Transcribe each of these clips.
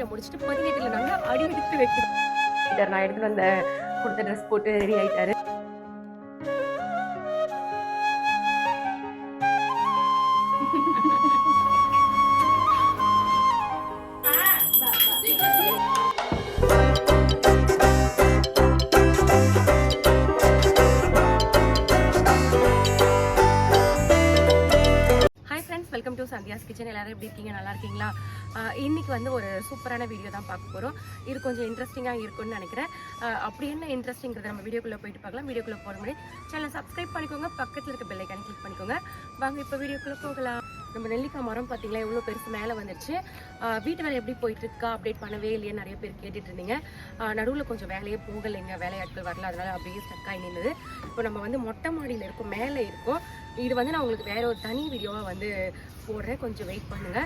பதினேழு முடிச்சுட்டு பதினெட்டுல நாங்க அடி எடுத்து வைக்கிறோம் நான் எடுத்துகிட்டு வந்த கொடுத்த ட்ரெஸ் போட்டு ரெடி ஆயிட்டாரு. கிச்சன் எல்லாரும் எப்படி இருக்கீங்க? நல்லா இருக்கீங்களா? இன்றைக்கி இன்னைக்கு வந்து ஒரு சூப்பரான வீடியோ தான் பார்க்க போகிறோம் இது கொஞ்சம் இன்ட்ரெஸ்டிங்காக இருக்கும்னு நினைக்கிறேன். அப்படி என்ன இன்ட்ரெஸ்டிங்கிறத நம்ம வீடியோக்குள்ளே போயிட்டு பார்க்கலாம். வீடியோக்குள்ளே போகிற முன்னாடி சேனல் சப்ஸ்கிரைப் பண்ணிக்கோங்க. பக்கத்தில் இருக்க பெல்லைக்கான கிளிக் பண்ணிக்கோங்க. வாங்க இப்போ வீடியோக்குள்ளே போகலாம். நம்ம நெல்லிக்காய் மரம் பார்த்தீங்களா? எவ்வளோ பெருசு மேலே வந்துருச்சு. வீட்டு வேலை எப்படி போயிட்டு இருக்கா? அப்டேட் பண்ணவே இல்லையே நிறைய பேர் கேட்டுட்டு இருந்தீங்க. நடுவில் கொஞ்சம் வேலையே போகலைங்க. வேலையாட்கள் வரல. அதனால அப்படியே ஸ்டக் ஆகி நின்றுது இப்போ நம்ம வந்து மொட்டை மாடியில் இருக்கோம். மேலே இருக்கோம். இது வந்து நான் உங்களுக்கு வேற ஒரு தனி வீடியோவாக வந்து போடுறேன். கொஞ்சம் வெயிட் பண்ணுங்க.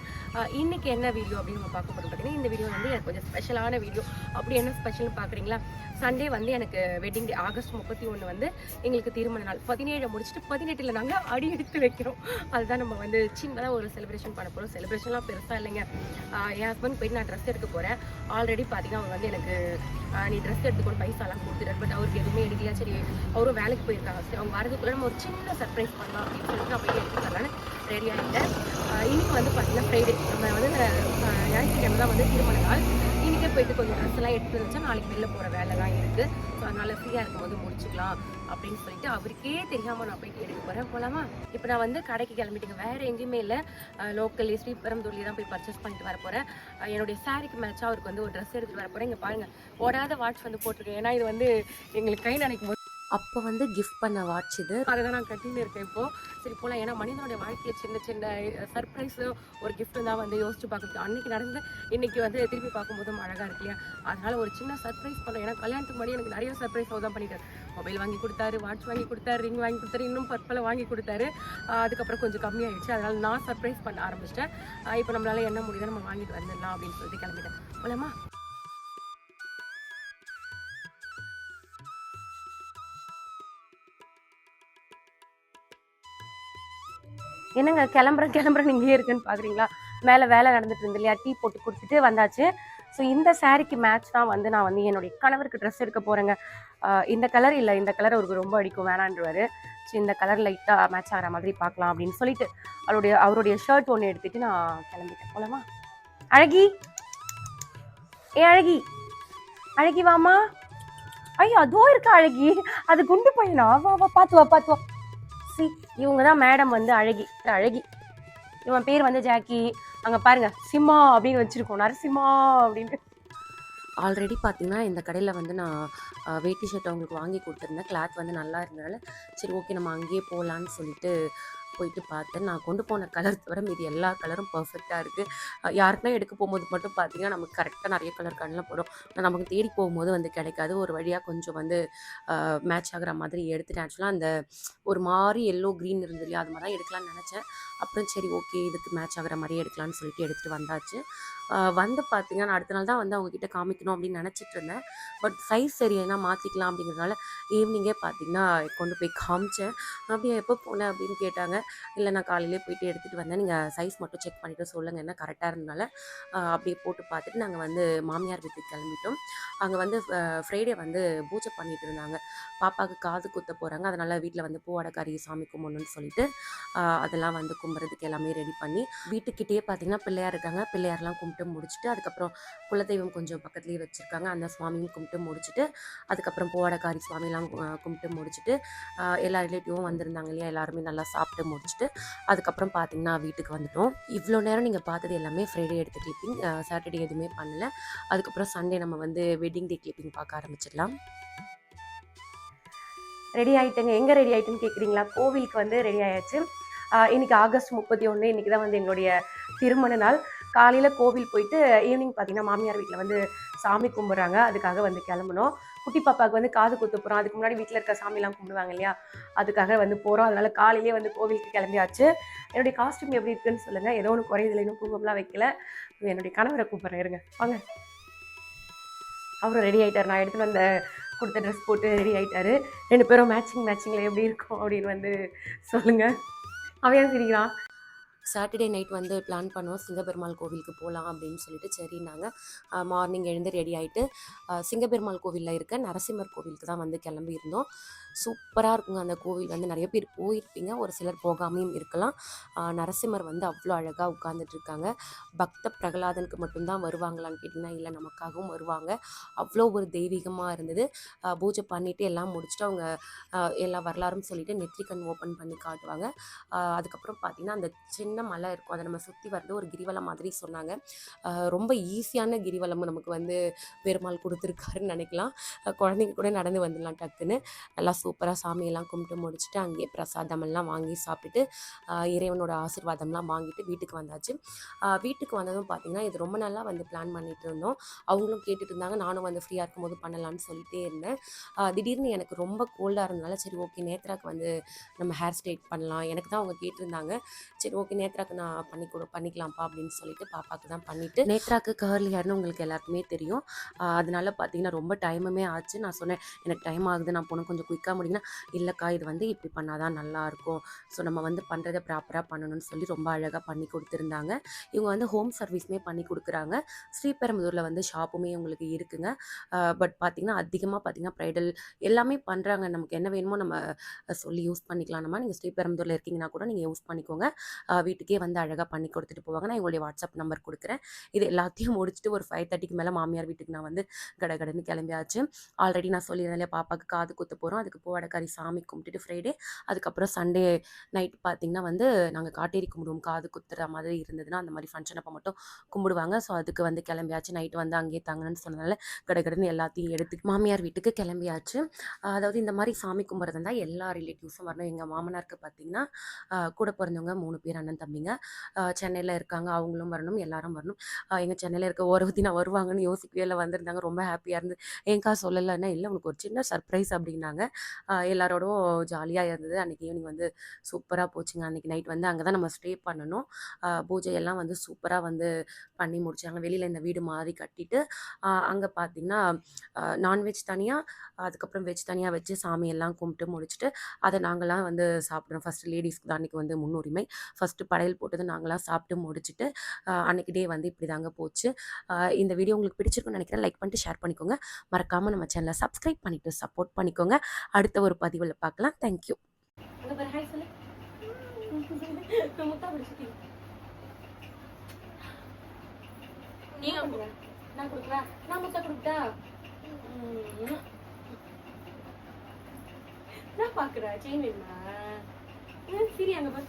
இன்றைக்கி இன்னைக்கு என்ன வீடியோ அப்படின்னு நம்ம பார்க்க போகிறோம் பார்த்தீங்கன்னா இந்த வீடியோ வந்து எனக்கு கொஞ்சம் ஸ்பெஷலான வீடியோ அப்படி என்ன ஸ்பெஷல்னு பார்க்குறீங்களா? சண்டே வந்து எனக்கு வெட்டிங் டே ஆகஸ்ட் முப்பத்தி ஒன்று வந்து எங்களுக்கு திருமண நாள். பதினேழு முடிச்சுட்டு பதினெட்டில் நாங்கள் அடி எடுத்து வைக்கிறோம். அதுதான் நம்ம வந்து சின்னதாக ஒரு செலிப்ரேஷன் பண்ண போகிறோம் செலிப்ரேஷன்லாம் பெருசாக இல்லைங்க. என் ஹஸ்பண்ட் போயிட்டு நான் ட்ரெஸ் எடுக்க போகிறேன் ஆல்ரெடி பார்த்தீங்கன்னா அவங்க வந்து எனக்கு நீ ட்ரெஸ் எடுத்துக்கொண்டு பைசாலாம் கொடுத்துட்டாரு. பட் அவருக்கு எதுவுமே எடுக்கலையா? சரி அவரும் வேலைக்கு போயிருக்காங்க. சரி அவங்க வரதுக்குள்ளே நம்ம ஒரு சின்ன சர்ப்ரைஸ் பண்ணலாம் அப்படின்னு சொல்லிட்டு நான் போய் எடுத்துக்கலான்னு ரெடி ஆகிட்டேன் இன்னைக்கு வந்து பார்த்தீங்கன்னா ஃப்ரைடே நம்ம வந்து ஆஹ் ஞாயிற்றுக்கிழமை தான் வந்து திருமண நாள். இன்றைக்கே போயிட்டு கொஞ்சம் ட்ரெஸ் எல்லாம் எடுத்து வச்சா நாளைக்கு வெளில போகிற வேலைலாம் இருக்குது ஸோ அதனால் ஃப்ரீயாக இருக்கும்போது முடிச்சுக்கலாம் அப்படின்னு சொல்லிட்டு அவருக்கே தெரியாமல் நான் போயிட்டு எடுக்க போகிறேன் போகலாமா இப்போ நான் வந்து கடைக்கு கிளம்பிட்டுங்க. வேறு எங்கேயுமே இல்லை. லோக்கல் ஸ்ரீபெரும்புதூர்லேயே தான் போய் பர்ச்சேஸ் பண்ணிட்டு வர போகிறேன் என்னுடைய சாரிக்கு மேட்சாக அவருக்கு வந்து ஒரு ட்ரெஸ் எடுத்துகிட்டு வர போகிறேன் இங்கே பாருங்கள் ஓடாத வாட்ச் வந்து போட்டிருக்கேன். ஏன்னா இது வந்து எங்களுக்கு கை நினைக்கும் அப்போ வந்து கிஃப்ட் பண்ண வாட்ச் இது. அதை தான் நான் கட்டின்னு இருக்கேன் இப்போ. சரி போகலாம் ஏன்னா மனிதனுடைய வாழ்க்கையில் சின்ன சின்ன சர்ப்ரைஸ் ஒரு கிஃப்ட் தான் வந்து யோசிச்சு பார்க்குறது அன்னைக்கு நடந்து இன்னைக்கு வந்து திருப்பி பார்க்கும்போதும் அழகாக இருக்கு இல்லையா? அதனால ஒரு சின்ன சர்ப்ரைஸ் பண்ணோம். ஏன்னா கல்யாணத்துக்கு முன்னாடி எனக்கு நிறைய சர்ப்ரைஸ் தான் பண்ணிட்டாரு. மொபைல் வாங்கி கொடுத்தாரு வாட்ச் வாங்கி கொடுத்தாரு ரிங் வாங்கி கொடுத்தாரு இன்னும் பற்பல வாங்கி கொடுத்தாரு. அதுக்கப்புறம் கொஞ்சம் கம்மியாயிடுச்சு. அதனால நான் சர்ப்ரைஸ் பண்ண ஆரம்பிச்சிட்டேன். இப்போ நம்மளால என்ன முடியுதோ நம்ம வாங்கிட்டு வந்துடலாம் அப்படின்னு சொல்லிட்டு கிளம்பிட்டேன். போலாமா? என்னங்க கிளம்புறேன் கிளம்புறேன் இங்கேயே இருக்குன்னு பார்க்குறீங்களா மேலே வேலை நடந்துட்டு இருந்து இல்லையா? டீ போட்டு கொடுத்துட்டு வந்தாச்சு. ஸோ இந்த சாரிக்கு மேட்ச் தான் வந்து நான் வந்து என்னுடைய கணவருக்கு ட்ரெஸ் எடுக்க போகிறேங்க இந்த கலர் இல்லை இந்த கலர் அவருக்கு ரொம்ப அடிக்கும் வேணான்றவர். ஸோ இந்த கலர் லைட்டாக மேட்ச் ஆகிற மாதிரி பார்க்கலாம் அப்படின்னு சொல்லிட்டு அவருடைய அவருடைய ஷர்ட் ஒன்று எடுத்துட்டு நான் கிளம்பிட்டேன். போலமா? அழகி? ஏ அழகி. அழகி வாமா ஐயோ அதோ இருக்கா அழகி. அது குண்டு பையனா? வா வா பார்த்து வா பார்த்து வா. சி இவங்க தான் மேடம் வந்து அழகி அழகி. இவன் பேர் வந்து ஜாக்கி. அங்கே பாருங்க சிம்மா அப்படின்னு வச்சுருக்கோம். நரசிம்மா அப்படின்னு. ஆல்ரெடி பார்த்தீங்கன்னா இந்த கடையில் வந்து நான் வேட்டி ஷர்ட் அவங்களுக்கு வாங்கி கொடுத்துருந்தேன். கிளாத் வந்து நல்லா இருந்தனால சரி ஓகே நம்ம அங்கேயே போகலான்னு சொல்லிட்டு போயிட்டு பார்த்தேன் நான் கொண்டு போன கலர் தவிர மீதி எல்லா கலரும் பர்ஃபெக்டாக இருக்குது யாருக்குனா எடுக்க போகும்போது மட்டும் பார்த்தீங்கன்னா நமக்கு கரெக்டாக நிறைய கலர் கண்ணில் போடும். நமக்கு தேடி போகும்போது வந்து கிடைக்காது. ஒரு வழியாக கொஞ்சம் வந்து மேட்ச் ஆகிற மாதிரி எடுத்துட்டேன். ஆக்சுவலாக அந்த ஒரு மாதிரி எல்லோ க்ரீன் இருந்தது இல்லையா அது மாதிரி தான் எடுக்கலாம்னு நினச்சேன். அப்புறம் சரி ஓகே இதுக்கு மேட்ச் ஆகிற மாதிரியே எடுக்கலாம்னு சொல்லிட்டு எடுத்துகிட்டு வந்தாச்சு. வந்து பார்த்தீங்கன்னா நான் அடுத்த நாள் தான் வந்து அவங்கக்கிட்ட காமிக்கணும் அப்படின்னு நினச்சிட்டு இருந்தேன். பட் சைஸ் சரி என்ன மாற்றிக்கலாம் அப்படிங்கிறதுனால ஈவினிங்கே பார்த்தீங்கன்னா கொண்டு போய் காமிச்சேன். அப்படியே எப்போ போனேன் அப்படின்னு கேட்டாங்க. இல்லை நான் காலையிலே போயிட்டு எடுத்துகிட்டு வந்தேன். நீங்கள் சைஸ் மட்டும் செக் பண்ணிவிட்டு சொல்லுங்கள் என்ன கரெக்டாக இருந்தால அப்படியே போட்டு பார்த்துட்டு நாங்கள் வந்து மாமியார் வீட்டுக்கு கிளம்பிட்டோம். அங்கே வந்து ஃப்ரைடே வந்து பூஜை பண்ணிட்டு இருந்தாங்க. பாப்பாவுக்கு காது குத்த போகிறாங்க அதனால் வீட்டில் வந்து பூவாடக்காரி சாமி கும்பிடணும்னு சொல்லிட்டு அதெல்லாம் வந்து கும்பிட்றதுக்கு எல்லாமே ரெடி பண்ணி வீட்டுக்கிட்டேயே பார்த்தீங்கன்னா பிள்ளையார் இருக்காங்க. பிள்ளையார்லாம் கும்பிட்டு முடிச்சுட்டு அதுக்கப்புறம் குலதெய்வம் கொஞ்சம் பக்கத்துலேயே வச்சுருக்காங்க. அந்த சுவாமியும் கும்பிட்டு முடிச்சுட்டு அதுக்கப்புறம் பூவாடக்காரி சுவாமிலாம் கும்பிட்டு முடிச்சுட்டு எல்லா ரிலேட்டிவும் வந்திருந்தாங்க இல்லையா? எல்லாருமே நல்லா சாப்பிட்டு முடிச்சுட்டு அதுக்கப்புறம் பார்த்தீங்கன்னா வீட்டுக்கு வந்துட்டோம். இவ்வளோ நேரம் நீங்கள் பார்த்தது எல்லாமே ஃப்ரைடே எடுத்த கிளிப்பிங் சாட்டர்டே எதுவுமே பண்ணல. அதுக்கப்புறம் சண்டே நம்ம வந்து வெட்டிங் டே கிளிப்பிங் பார்க்க ஆரம்பிச்சிடலாம். ரெடி ஆயிட்டேங்க. எங்கே ரெடி ஆயிட்டுன்னு கேட்குறீங்களா கோவிலுக்கு வந்து ரெடி ஆயாச்சு. இன்னைக்கு ஆகஸ்ட் முப்பத்தி ஒன்று இன்னைக்கு தான் வந்து எங்களுடைய திருமண நாள். காலையில் கோவில் போயிட்டு ஈவினிங் பார்த்தீங்கன்னா மாமியார் வீட்டில் வந்து சாமி கும்பிட்றாங்க. அதுக்காக வந்து கிளம்பணும் குட்டி பாப்பாவுக்கு வந்து காது குத்து போகிறோம் அதுக்கு முன்னாடி வீட்டில் இருக்க சாமிலாம் கும்பிடுவாங்க இல்லையா? அதுக்காக வந்து போகிறோம் அதனால காலையிலேயே வந்து கோவிலுக்கு கிளம்பியாச்சு. என்னுடைய காஸ்ட்யூம் எப்படி இருக்குன்னு சொல்லுங்கள் ஏதோ ஒன்று குறையுதுல இன்னும் குங்குமம்லாம் வைக்கல. என்னுடைய கணவரை கூப்பிட்றேன். இருங்க. வாங்க. அவரும் ரெடி ஆகிட்டார் நான் எடுத்துகிட்டு வந்த கொடுத்த ட்ரெஸ் போட்டு ரெடி ஆயிட்டாரு. ரெண்டு பேரும் மேட்சிங் மேட்சிங்கில் எப்படி இருக்கும் அப்படின்னு வந்து சொல்லுங்கள் அவன் ஏன் சிரிக்கிறான்? சாட்டர்டே நைட் வந்து பிளான் பண்ணோம் சிங்கப்பெருமாள் கோவிலுக்கு போகலாம் அப்படின்னு சொல்லிட்டு. நாங்கள் மார்னிங் எழுந்து ரெடி ஆகிட்டு சிங்கப்பெருமாள் கோவிலில் இருக்க நரசிம்மர் கோவிலுக்கு தான் வந்து கிளம்பியிருந்தோம். சூப்பராக இருக்குங்க. அந்த கோவில் வந்து நிறைய பேர் போயிருப்பீங்க. ஒரு சிலர் போகாமையும் இருக்கலாம். நரசிம்மர் வந்து அவ்வளோ அழகாக உட்கார்ந்துட்டு இருக்காங்க. பக்த பிரகலாதனுக்கு மட்டும்தான் வருவாங்களான்னு கேட்டிங்கன்னா இல்லை நமக்காகவும் வருவாங்க. அவ்வளோ ஒரு தெய்வீகமாக இருந்தது. பூஜை பண்ணிவிட்டு எல்லாம் முடிச்சுட்டு அவங்க எல்லா வரலாறும் சொல்லிவிட்டு நெற்றிக்கண் ஓப்பன் பண்ணி காட்டுவாங்க. அதுக்கப்புறம் பார்த்திங்கன்னா அந்த சின்ன மலை இருக்கும். அதை நம்ம சுற்றி வந்து ஒரு கிரிவலம் மாதிரி சொன்னாங்க. ரொம்ப ஈஸியான கிரிவலம் நமக்கு வந்து பெருமாள் கொடுத்துருக்காருன்னு நினைக்கலாம். குழந்தைங்க கூட நடந்து வந்துடலாம் டக்குன்னு. நல்லா சூப்பராக சாமியெல்லாம் கும்பிட்டு முடிச்சுட்டு அங்கேயே பிரசாதமெல்லாம் வாங்கி சாப்பிட்டுட்டு இறைவனோட ஆசீர்வாதம்லாம் வாங்கிட்டு வீட்டுக்கு வந்தாச்சு. வீட்டுக்கு வந்ததும் பார்த்தீங்கன்னா இது ரொம்ப நாளாக வந்து பிளான் பண்ணிட்டு இருந்தோம். அவங்களும் கேட்டுட்டு இருந்தாங்க. நானும் வந்து ஃப்ரீயாக இருக்கும்போது பண்ணலாம்னு சொல்லிட்டே இருந்தேன். திடீர்னு எனக்கு ரொம்ப கோல்டாக இருந்தனால சரி ஓகே நேத்ராக்கு வந்து நம்ம ஹேர் ஸ்ட்ரைட் பண்ணலாம். எனக்கு தான் அவங்க கேட்டிருந்தாங்க. சரி ஓகே நேத்ராக்கு நான் பண்ணி கொடு பண்ணிக்கலாம்ப்பா அப்படின்னு சொல்லிட்டு பாப்பாவுக்கு தான் பண்ணிட்டு நேத்ராக்கு கர்லி ஹேர்னு உங்களுக்கு எல்லாருக்குமே தெரியும். அதனால பார்த்தீங்கன்னா ரொம்ப டைமுமே ஆச்சு. நான் சொன்னேன் எனக்கு டைம் ஆகுது நான் போன கொஞ்சம் குயிக்காக முடியுங்கன்னா இல்லைக்கா இது வந்து இப்படி பண்ணாதான் நல்லா இருக்கும். ஸோ நம்ம வந்து பண்ணுறதை ப்ராப்பராக பண்ணணும்னு சொல்லி ரொம்ப அழகாக பண்ணி கொடுத்துருந்தாங்க. இவங்க வந்து ஹோம் சர்வீஸுமே பண்ணி கொடுக்குறாங்க. ஸ்ரீபெரும்புதூரில் வந்து ஷாப்புமே உங்களுக்கு இருக்குங்க. பட் பார்த்தீங்கன்னா அதிகமாக பார்த்தீங்கன்னா ப்ரைடல் எல்லாமே பண்ணுறாங்க நமக்கு என்ன வேணுமோ நம்ம சொல்லி யூஸ் பண்ணிக்கலாம் நம்ம நீங்கள் ஸ்ரீபெரும்புதூரில் இருக்கீங்கன்னா கூட நீங்கள் யூஸ் பண்ணிக்கோங்க. வீட்டுக்கே வந்து அழகாக பண்ணி கொடுத்துட்டு போவாங்க. நான் எங்களுடைய வாட்ஸ்அப் நம்பர் கொடுக்குறேன். இது எல்லாத்தையும் முடிச்சுட்டு ஒரு ஃபைவ் தேர்ட்டிக்கு மேலே மாமியார் வீட்டுக்கு நான் வந்து கடகடன்னு கிளம்பியாச்சு. ஆல்ரெடி நான் சொல்லியிருந்தேன் பாப்பாவுக்கு காது குத்து போகிறோம் அதுக்கு பூவடக்காரி சாமி கும்பிட்டுட்டு ஃப்ரைடே அதுக்கப்புறம் சண்டே நைட் பார்த்தீங்கன்னா வந்து நாங்கள் காட்டேரி கும்பிடுவோம். காது குத்துற மாதிரி இருந்ததுன்னா அந்த மாதிரி ஃபங்க்ஷன் அப்போ மட்டும் கும்பிடுவாங்க. ஸோ அதுக்கு வந்து கிளம்பியாச்சு. நைட்டு வந்து அங்கேயே தங்கணும்னு சொன்னதால கடகடன்னு எல்லாத்தையும் எடுத்து மாமியார் வீட்டுக்கு கிளம்பியாச்சு. அதாவது இந்த மாதிரி சாமி கும்பிட்றது இருந்தால் எல்லா ரிலேட்டிவ்ஸும் வரணும். எங்கள் மாமனாருக்கு பார்த்தீங்கன்னா கூட பிறந்தவங்க மூணு பேர் அண்ணன் தம்பிங்க. சென்னையில் இருக்காங்க. அவங்களும் வரணும் எல்லாரும் வரணும். எங்கள் சென்னையில் இருக்க ஒருவத்தி நான் வருவாங்கன்னு யோசிக்கவே இல்லை. வந்திருந்தாங்க. ரொம்ப ஹாப்பியாக இருந்து ஏங்கா சொல்லலைன்னா இல்லை உனக்கு ஒரு சின்ன சர்ப்ரைஸ் அப்படின்னாங்க. எல்லாரோடும் ஜாலியாக இருந்தது. அன்றைக்கி ஈவினிங் வந்து சூப்பராக போச்சுங்க. அன்றைக்கி நைட் வந்து அங்கே தான் நம்ம ஸ்டே பண்ணணும். பூஜையெல்லாம் வந்து சூப்பராக வந்து பண்ணி முடிச்சாங்க. வெளியில் இந்த வீடு மாதிரி கட்டிட்டு அங்கே பார்த்தீங்கன்னா நான்வெஜ் தனியாக அதுக்கப்புறம் வெஜ் தனியாக வச்சு சாமியெல்லாம் கும்பிட்டு முடிச்சுட்டு அதை நாங்களாம் வந்து சாப்பிட்றோம் ஃபஸ்ட்டு லேடிஸ்க்கு தான் அன்றைக்கி வந்து முன்னுரிமை. ஃபஸ்ட்டு படையல் போட்டது நாங்களாம் சாப்பிட்டு முடிச்சுட்டு ஆஹ் அன்னைக்கு டே வந்து இப்படி தாங்க போச்சு இந்த வீடியோ உங்களுக்கு பிடிச்சிருக்குன்னு நினைக்கிறேன். லைக் பண்ணிட்டு ஷேர் பண்ணிக்கோங்க. மறக்காமல் நம்ம சேனலை சப்ஸ்கிரைப் பண்ணிவிட்டு சப்போர்ட் பண்ணிக்கோங்க. அடுத்த ஒரு பதிவில் பார்க்கலாம். தேங்க்யூ நீங்க நான் கொடுக்குறேன் நான் முத்தா கொடுத்தா நான் பாக்குறேன். செயின் வேணுமா? சரி அங்க பாரு.